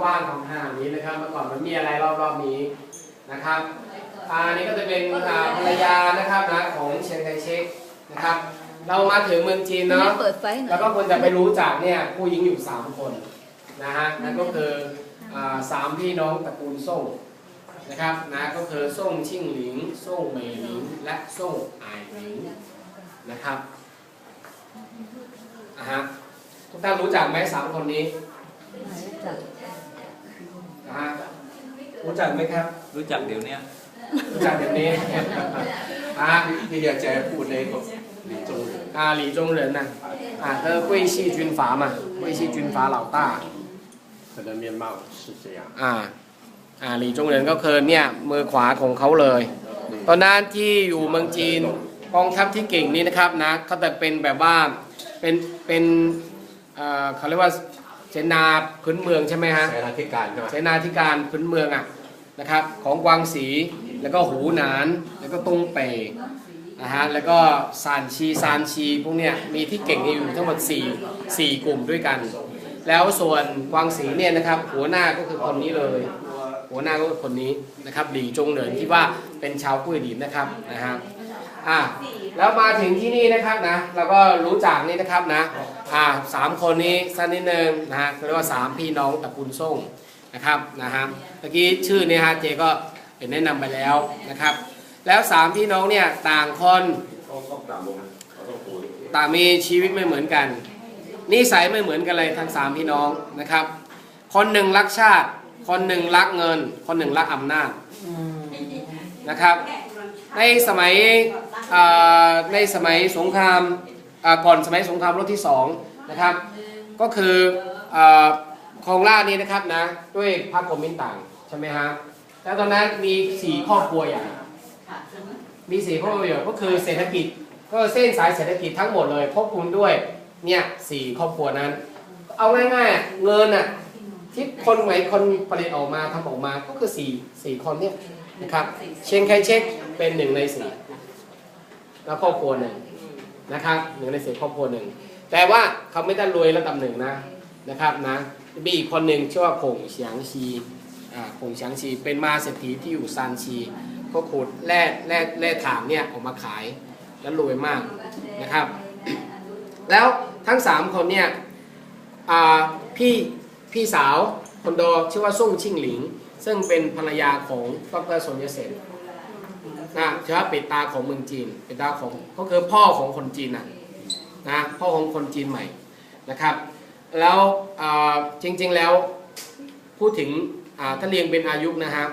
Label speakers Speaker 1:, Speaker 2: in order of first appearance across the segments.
Speaker 1: กว้างของห้างนี้นะครับ เมื่อก่อนมันมีอะไรรอบๆนี้นะครับอาอันนี้ก็จะเป็นอ่าภรรยานะครับนะของเชียงไคเชกนะครับ เรามาถึงเมืองจีน
Speaker 2: ไม่
Speaker 1: เนาะ
Speaker 2: เปิดไฟหน่
Speaker 1: แล้
Speaker 2: อ
Speaker 1: วยก็ควรจะไปรู้จักเนี่ยผู้หญิงอยู่ 3 คนนะฮะนั่นก็คืออ่าสามพี่น้องตระกูลส่งนะครับนะก็คือส่งชิ่งหลิงส่งเหมยหลิงและส่งอายหลิงนะครับอะฮะทุกท่านรู้จักไหมสามคนนี้นะฮะ รู้จักไหมครับ
Speaker 3: รู้จักเดี๋ยวเนี้ย
Speaker 1: รู้จักแบบนี้ อ่ะ
Speaker 4: 那个在户内个李宗仁，
Speaker 1: 啊李宗仁呐啊他是桂系军阀嘛桂系军阀老大
Speaker 4: 他的面貌是这样。
Speaker 1: อ่า อ่า หลีจงเหรินก็คือเนี่ย มือขวาของเขาเลย ตอนนั้นที่อยู่เมืองจีนกองทัพที่เก่งนี้นะครับนะเขาแต่เป็นแบบว่า เป็น เป็นเอ่อเขาเรียกว่าเสนาพื้นเมืองใช่ไหมฮะ
Speaker 4: ใช้ราชการใช่ไหม
Speaker 1: เสนาธิการพื้นเมืองอ่ะ นะครับของกวางสีแล้วก็หูหนาน แล้วก็ตงเป่นะฮะแล้วก็ซานชีซานชีพวกเนี้ยมีที่เก่งอยู่ทั้งหมด 4 4 กลุ่มด้วยกัน แล้วส่วนกวางสีเนี่ยนะครับหัวหน้าก็คือคนนี้เลย หัวหน้าก็คือคนนี้นะครับหลีจงเหนินที่ว่าเป็นชาวกุ้ยหลินนะครับนะฮะอะแล้วมาถึงที่นี่นะครับนะเราก็รู้จักนี่นะครับนะอ่าสามคนนี้สั้นนิดนึงนะฮะเขาเรียกว่าสามพี่น้องตระกูลส่ง นะครับนะฮะเมื่อกี้ชื่อเนี่ยฮะเจก็เป็นแนะนำไปแล้วนะครับ แล้วสามพี่น้องเนี่ยต่างคนต่างมีชีวิตไม่เหมือนกันนิสัยไม่เหมือนกันเลยทั้งสามพี่น้องนะครับ คนหนึ่งรักชาติ คนหนึ่งรักเงิน คนหนึ่งรักอำนาจนะครับ ในสมัยในสมัยสงครามก่อนสมัยสงครามโลกที่สองนะครับ ก็คือ เอ่อครองราชนี้นะครับนะ ด้วยพรรคคอมมินต่างใช่ไหมฮะแล้วตอนนั้นมีสี่ครอบครัวใหญ่มีสี่ครอบครัวใหญ่ก็คือเศรษฐกิจ ก็เส้นสายเศรษฐกิจทั้งหมดเลยควบคุมด้วยเนี่ยสี่ครอบครัวนั้น เอาง่ายๆเงินอะที่คนไหนคนผลิตออกมาทำออกมาก็คือสี่สี่คนเนี่ยนะครับเชงไคเช็คเป็นหนึ่งในสี่แล้วครอบครัวหนึ่งนะครับหนึ่งในสี่ครอบครัวหนึ่งแต่ว่าเขาไม่ได้รวยระดับหนึ่งนะ นะครับนะมีอีกคนหนึ่งชื่อว่าคงเฉียงชีอ่าคงเฉียงชีเป็นมาเศรษฐีที่อยู่ซานชีก็ขุดแร่แร่แร่ถ่านเนี่ยออกมาขายแล้วรวยมากนะครับ แล้วทั้งสามคนเนี่ยพี่พี่สาวคนโตชื่อว่าซ่งชิงหลิง ซึ่งเป็นภรรยาของดรสนยเซนนะถือว่าเป็นตาของเมืองจีนเป็นตาของก็คือพ่อของคนจีนนะนะพ่อของคนจีนใหม่นะครับ แล้วจริงๆแล้วพูดถึงอ่าถ้าเรียงเป็นอายุนะฮะ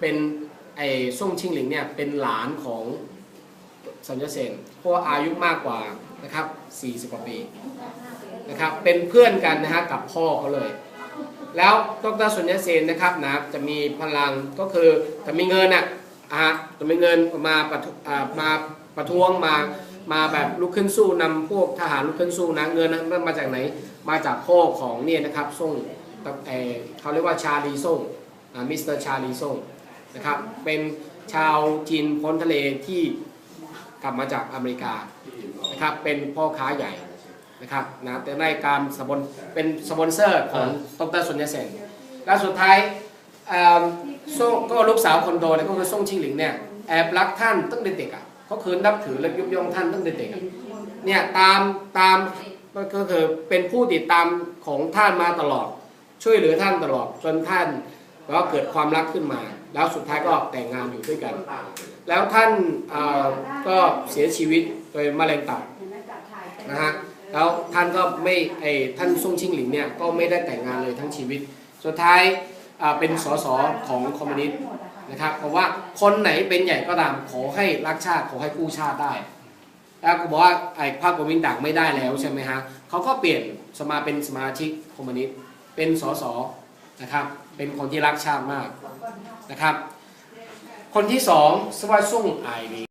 Speaker 1: เป็นไอ้ซ่งชิงหลิงเนี่ยเป็นหลานของสนยเซนเพราะอายุมากกว่านะครับ40กว่าปีนะครับเป็นเพื่อนกันนะฮะกับพ่อเขาเลย แล้วดรสุญญเซนนะครับนะจะมีพลังก็คือจะมีเงินอะอะจะมีเงินมาประมาประท้วงมา มาแบบลุกขึ้นสู้นำพวกทหารลุกขึ้นสู้นะเงินนั้นมาจากไหน มาจากพ่อของเนี่ยนะครับส่งเขาเรียกว่าชาลีส่งมิสเตอร์ชาลีส่งนะครับเป็นชาวจีนพ้นทะเลที่กลับมาจากอเมริกานะครับเป็นพ่อค้าใหญ่นะครับนะแต่ในการสปอนเป็นสปอนเซอร์ของดรสุญญเซนแล้วสุดท้ายเอิ่มส่งก็ลูกสาวคนโตเนี่ยก็คือส่งชิงหลิงเนี่ยแอบรักท่านตั้งแต่เด็กอะ ก็คือนับถือและยกย่องท่านตั้งแต่เด็กอะเนี่ยตามตามก็คือเป็นผู้ติดตามของท่านมาตลอด ช่วยเหลือท่านตลอดจนท่านก็เกิดความรักขึ้นมา แล้วสุดท้ายก็แต่งงานอยู่ด้วยกัน แล้วท่านเอ่อก็เสียชีวิตโดยมะเร็งตับนะฮะแล้วท่านก็ไม่ไอท่านซ่งชิงหลิงเนี่ยก็ไม่ได้แต่งงานเลยทั้งชีวิต สุดท้ายอ่าเป็นสสของคอมมิวนิสต์ นะครับเพราะว่าคนไหนเป็นใหญ่ก็ตามขอให้รักชาติขอให้กู้ชาติได้ แล้วก็บอกว่าไอ้พรรคคอมมิวนิสต์ต่างไม่ได้แล้วใช่ไหมฮะเขาก็เปลี่ยนสมาเป็นสมาชิกคอมมิวนิสต์เป็นสสนะครับเป็นคนที่รักชาติมากนะครับคนที่สองสวัสดิ์ซุ่งไอรี